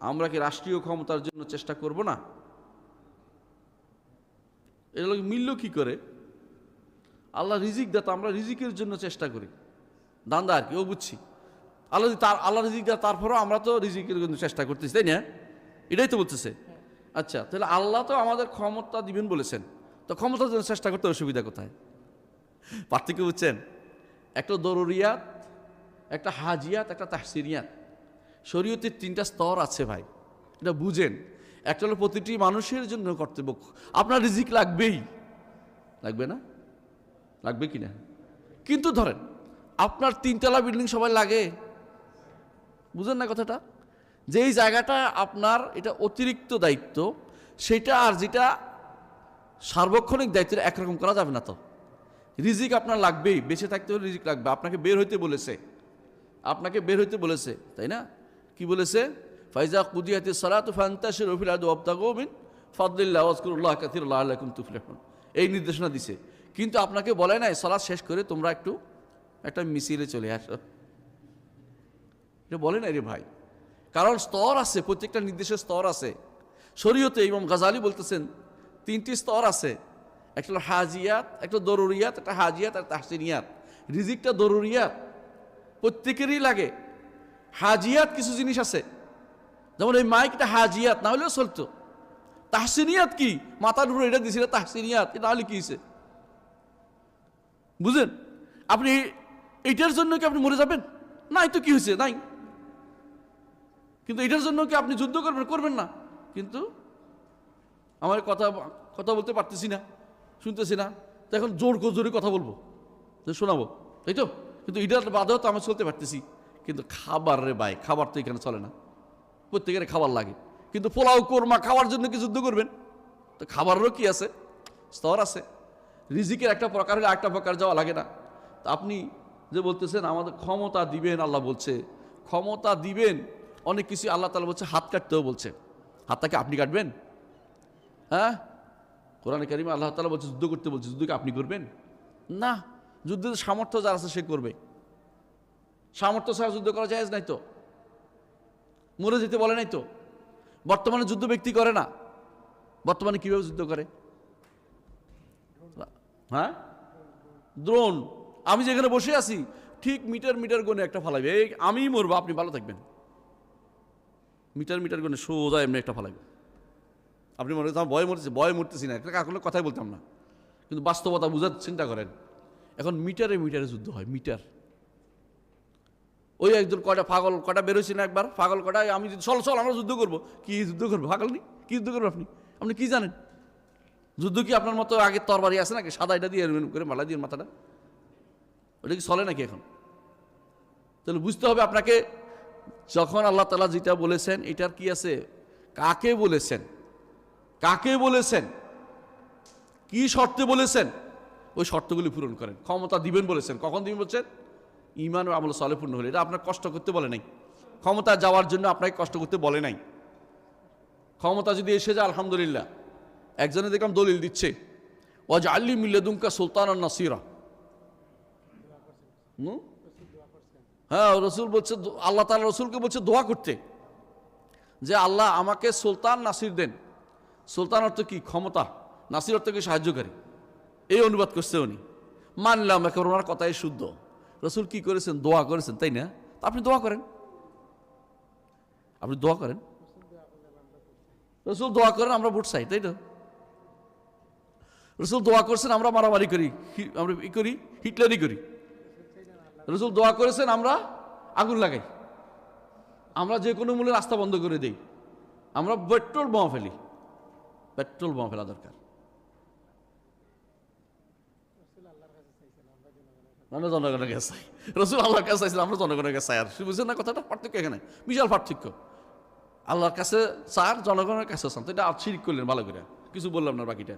আমরা কি রাষ্ট্রীয় ক্ষমতার জন্য চেষ্টা করব না? এটা লোক মিলল কী করে? আল্লাহ রিজিক দাতা আমরা রিজিকের জন্য চেষ্টা করি। দান্দা আর কি ও বুঝছি। আল্লাহ তার আল্লাহ রিজিক দেয় তারপরেও আমরা তো রিজিকের জন্য চেষ্টা করতেছি তাই না? এটাই তো বলতেছে। আচ্ছা তাহলে আল্লাহ তো আমাদের ক্ষমতা দিবেন বলেছেন। তো ক্ষমতার জন্য চেষ্টা করতে অসুবিধা কোথায়? পার্থক্য বুঝছেন? একটা দরুরিয়াত একটা হাজিয়াত একটা তাহসিরিয়াত। শরীয়তের তিনটা স্তর আছে ভাই। এটা বুঝেন। একটা হলো প্রতিটি মানুষের জন্য কর্তব্য। আপনার রিজিক লাগবেই। লাগবে না? লাগবে কি না? কিন্তু ধরেন, আপনার তিনতলা বিল্ডিং সবাই লাগে। বুঝেন না কথাটা? যেই জায়গাটা আপনার এটা অতিরিক্ত দায়িত্ব, সেটা আর যেটা সার্বক্ষণিক দায়িত্ব একরকম করা যাবে না তো। রিজিক আপনার লাগবেই। বেঁচে থাকতে হলে রিজিক লাগবে। আপনাকে বের হইতে বলেছে। আপনাকে বের হইতে বলেছে, তাই না? কি বলেছে? ফাইজা কুদিয়াতি সালাতু ফান্তাশির ফিল আরদি ওয়াবতাগু মিন ফাদলিল্লাহ ওয়াজকুরুল্লাহ কাসীরাল্লাহ আলাইকুম তুফলিহুন। এই নির্দেশনা দিছে। কিন্তু আপনাকে বলে নাই, সালাত শেষ করে তোমরা একটু একটা মিছিলে চলে আসো। এটা বলে নাই রে ভাই। কারণ স্তর আছে, প্রত্যেকটা নির্দেশের স্তর আছে। শরীয়তে ইমাম গাজালি বলতেছেন, তিনটি স্তর আছে। একটা হাজিয়াত, একটা দরুরিয়াত, একটা হাজিয়াত আর তাহসিনিয়াত। রিজিকটা দরুরিয়াত। প্রত্যেকেরই লাগে। হাজিয়াত কিছু জিনিস আছে। যেমন এই মাইকটা হাজিয়াত, না হলেও চলতো। তাহসিনিয়াত কি? মাথার উপরে এটা দিছিল তাহসিনিয়াত, এটা হলে কি বুঝলেন আপনি এটার জন্য কি আপনি মরে যাবেন? নাই তো কি হয়েছে নাই। কিন্তু এটার জন্য কি আপনি যুদ্ধ করবেন? করবেন না। কিন্তু আমার কথা কথা বলতে পারতেছি না, শুনতেছি না। তো এখন জোর জোরে কথা বলব শোনাবো, তাই তো? কিন্তু এটার বাদেও তো আমি চলতে পারতেছি। কিন্তু খাবার রে ভাই, খাবার তো এখানে চলে না। প্রত্যেকের খাবার লাগে। কিন্তু পোলাও, কোরমা খাওয়ার জন্য কি যুদ্ধ করবেন? তো খাবারেরও কি আছে? স্তর আছে। রিজিকের একটা প্রকার হলে একটা প্রকার যাওয়া লাগে না। তা আপনি যে বলতেছেন, আমাদের ক্ষমতা দিবেন, আল্লাহ বলছে। ক্ষমতা দিবেন, অনেক কিছু আল্লাহ তালা বলছে, হাত কাটতেও বলছে। হাতটাকে আপনি কাটবেন? হ্যাঁ? কোরআন কারিমে আল্লাহ তালা বলছে, যুদ্ধ করতে বলছে। যুদ্ধকে আপনি করবেন? না। যুদ্ধের সামর্থ্য যার আছে সে করবে। সামর্থ্য ছাড়া যুদ্ধ করা যায় নাই তো? মরে যেতে বলে নাই তো? বর্তমানে যুদ্ধ ব্যক্তি করে না। বর্তমানে কীভাবে যুদ্ধ করে? হ্যাঁ? দ্রোণ। আমি যেখানে বসে আছি, ঠিক মিটার মিটার গনে একটা ফালাইবে। এই আমি মরবো, আপনি ভালো থাকবেন। মিটার মিটার গনে সোজা এমনি একটা ফালাইবে। আপনি মনে করছেন ভয় মরতেছি ভয় মরতেছি না। একটা কাকুলে কথাই বলতাম না। কিন্তু বাস্তবতা বুঝার চিন্তা করেন। এখন মিটারে মিটারে যুদ্ধ হয়, মিটার। ওই একজন কয়টা পাগল কটা বেরোছি না একবার? পাগল কটা আমি যদি চল চল, আমরা যুদ্ধ করব। কি যুদ্ধ করব? পাগল নি? কি যুদ্ধ করব আপনি? আপনি কি জানেন? যুদ্ধ কি আপনার মতো আগে তরবারি আছে নাকি? সাদা এটা দিয়ে করে মালা দিয়ে মাথাটা। ওটা কি চলে নাকি এখন? তাহলে বুঝতে হবে আপনাকে, যখন আল্লাহ তালা যেটা বলেছেন, এটার কি আছে? কাকে বলেছেন? কাকে বলেছেন? কি শর্তে বলেছেন? ওই শর্তগুলি পূরণ করেন। ক্ষমতা দিবেন বলেছেন। কখন দিবেন বলছেন? ইমান ও আমল সলে পূর্ণ হলে, এটা আপনার কষ্ট করতে বলে নাই। ক্ষমতা যাওয়ার জন্য আপনাকে কষ্ট করতে বলে নাই। ক্ষমতা যদি এসে যায়, আলহামদুলিল্লাহ। একজনে দেখলাম দলিল দিচ্ছে। ওয়াজ আল্লি মিল্লাদুমকা সুলতান নাসিরা? হ্যাঁ রসুল বলছে আল্লাহ তালা রসুলকে বলছে দোয়া করতে। যে আল্লাহ আমাকে সুলতান নাসির দেন। সুলতান অর্থ কি? ক্ষমতা। নাসির অর্থ কি? সাহায্যকারী। এই অনুবাদ করছে উনি। মানলাম এখন ওনার কথাই শুদ্ধ। রসুল কি করেছেন? দোয়া করেছেন, তাই না? আপনি দোয়া করেন। আপনি দোয়া করেন। রসুল দোয়া করেন, আমরা ভোট চাই, তাই তো? রসুল দোয়া করছেন, আমরা মারামারি করি আমরা ই করি হিটলারি করি। রসুল দোয়া করেছেন, আমরা আগুন লাগাই। আমরা যে কোনো মূল্যে রাস্তা বন্ধ করে দেই। আমরা পেট্রোল বোমা ফেলি। পেট্রোল বোমা ফেলা দরকার। আমরা জনগণের কাছে চাই। রসুল আল্লাহর কাছে চাইছিল আমরা জনগণের কাছে চাই আর। বুঝছেন না কথাটা? পার্থক্য এখানে। বিশাল পার্থক্য। আল্লাহর কাছে চার জনগণের কাছে চান। তো এটা শিরিক করলেন ভালো করে। কিছু বললাম না বাকিটা।